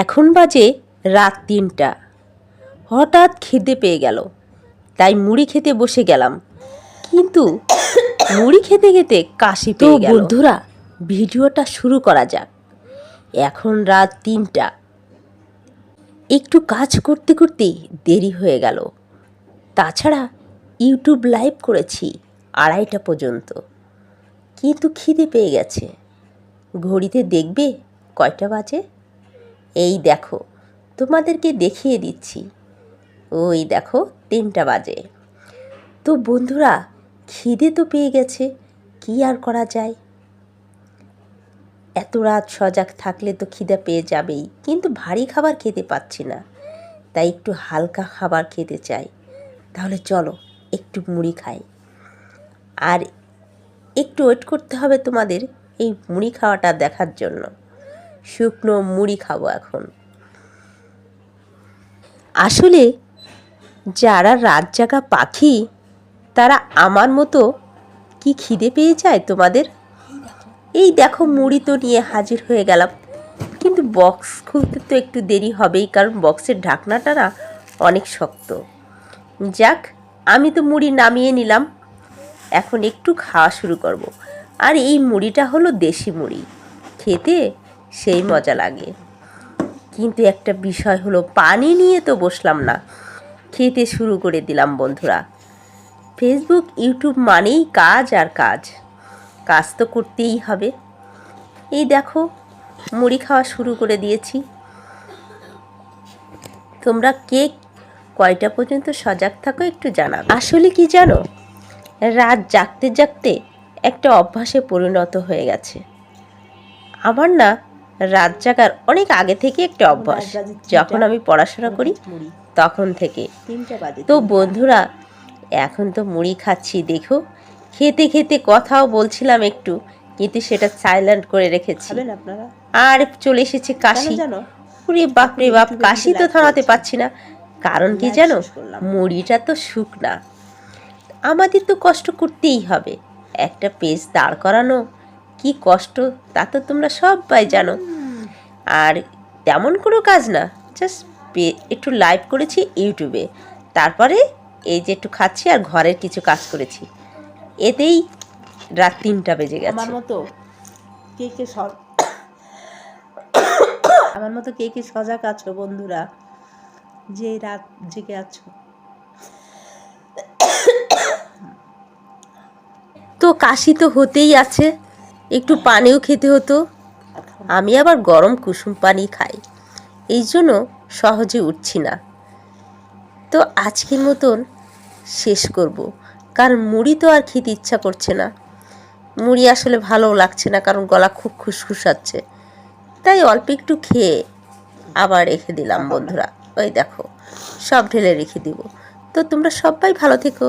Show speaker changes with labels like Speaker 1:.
Speaker 1: এখন বাজে রাত তিনটা। হঠাৎ খিদে পেয়ে গেল তাই মুড়ি খেতে বসে গেলাম। কিন্তু মুড়ি খেতে খেতে কাশি পেয়ে গেল। বন্ধুরা ভিডিওটা শুরু করা যাক। এখন রাত তিনটা। একটু কাজ করতে করতেই দেরি হয়ে গেল। তাছাড়া ইউটিউব লাইভ করেছি আড়াইটা পর্যন্ত। কিন্তু খিদে পেয়ে গেছে। ঘড়িতে দেখবে কয়টা বাজে? এই দেখো, তোমাদেরকে দেখিয়ে দিচ্ছি। ওই দেখো, তিনটা বাজে। তো বন্ধুরা, খিদে তো পেয়ে গেছে, কি আর করা যায়? এত রাত সজাগ থাকলে তো খিদে পেয়ে যাবেই, কিন্তু ভারী খাবার খেতে পাচ্ছি না। তাই একটু হালকা খাবার খেতে চাই। তাহলে চলো, একটু মুড়ি খাই। আর একটু ওয়েট করতে হবে তোমাদের এই মুড়ি খাওয়াটা দেখার জন্য। শুকনো মুড়ি খাব এখন। আসলে যারা রাত জাগা পাখি, তারা আমার মতো কি খিদে পেয়ে যায় তোমাদের? এই দেখো মুড়ি তো নিয়ে হাজির হয়ে গেলাম। কিন্তু বক্স খুলতে তো একটু দেরি হবেই, কারণ বক্সের ঢাকনাটা না অনেক শক্ত। যাক, আমি তো মুড়ি নামিয়ে নিলাম। এখন একটু খাওয়া শুরু করব। আর এই মুড়িটা হলো দেশি মুড়ি। খেতে সেই মজা লাগে। কিন্তু একটা বিষয় হলো পানি নিয়ে তো বসলাম না। খেতে শুরু করে দিলাম বন্ধুরা। ফেসবুক ইউটিউব মানেই কাজ আর কাজ। কাজ তো করতেই হবে। এই দেখো মুড়ি খাওয়া শুরু করে দিয়েছি। তোমরা কে কয়টা পর্যন্ত সজাগ থাকো একটু জানাবে। আসলে কি জানো রাত জাগতে জাগতে একটা অভ্যাসে পরিণত হয়ে গেছে। আমার না রাত জাগার অনেক আগে থেকে একটা অভ্যাস। যখন আমি পড়াশোনা করি তখন থেকে। তো বন্ধুরা এখন তো মুড়ি খাচ্ছি দেখো। খেতে খেতে কথাও বলছিলাম একটু কিন্তু সেটা সাইলেন্ট করে রেখেছি। আর চলে এসেছে কাশি। ওরে বাপরে বাপ কাশি তো থামাতে পারছি না। কারণ কি জানো? মুড়িটা তো শুকনা। আমাদের তো কষ্ট করতেই হবে। একটা পেজ দাঁড় করানো কি কষ্ট তা তো তোমরা সবাই জানো। আর তেমন কোনো কাজ না জাস্ট একটু লাইভ করেছি ইউটিউবে তারপরে এই যে একটু খাচ্ছি আর ঘরের কিছু কাজ করেছি। এতেই রাত তিনটা বেজে গেছে।
Speaker 2: আমার মতো কে কে সব আমার মতো কে কে সজাগ আছো বন্ধুরা? যে রাত জেগে আছো।
Speaker 1: তো কাশি তো হতেই আছে। একটু পানিও খেতে হতো। আমি আবার গরম কুসুম পানি খাই। এই জন্য সহজে উঠছি না। তো আজকের মতন শেষ করব। কারণ মুড়ি তো আর খেতে ইচ্ছা করছে না। মুড়ি আসলে ভালো লাগছে না, কারণ গলা খুব খুসখুসাচ্ছে তাই অল্প একটু খেয়ে আবার রেখে দিলাম বন্ধুরা। ওই দেখো, সব ঢেলে রেখে দিব। তো তোমরা সবাই ভালো থেকো।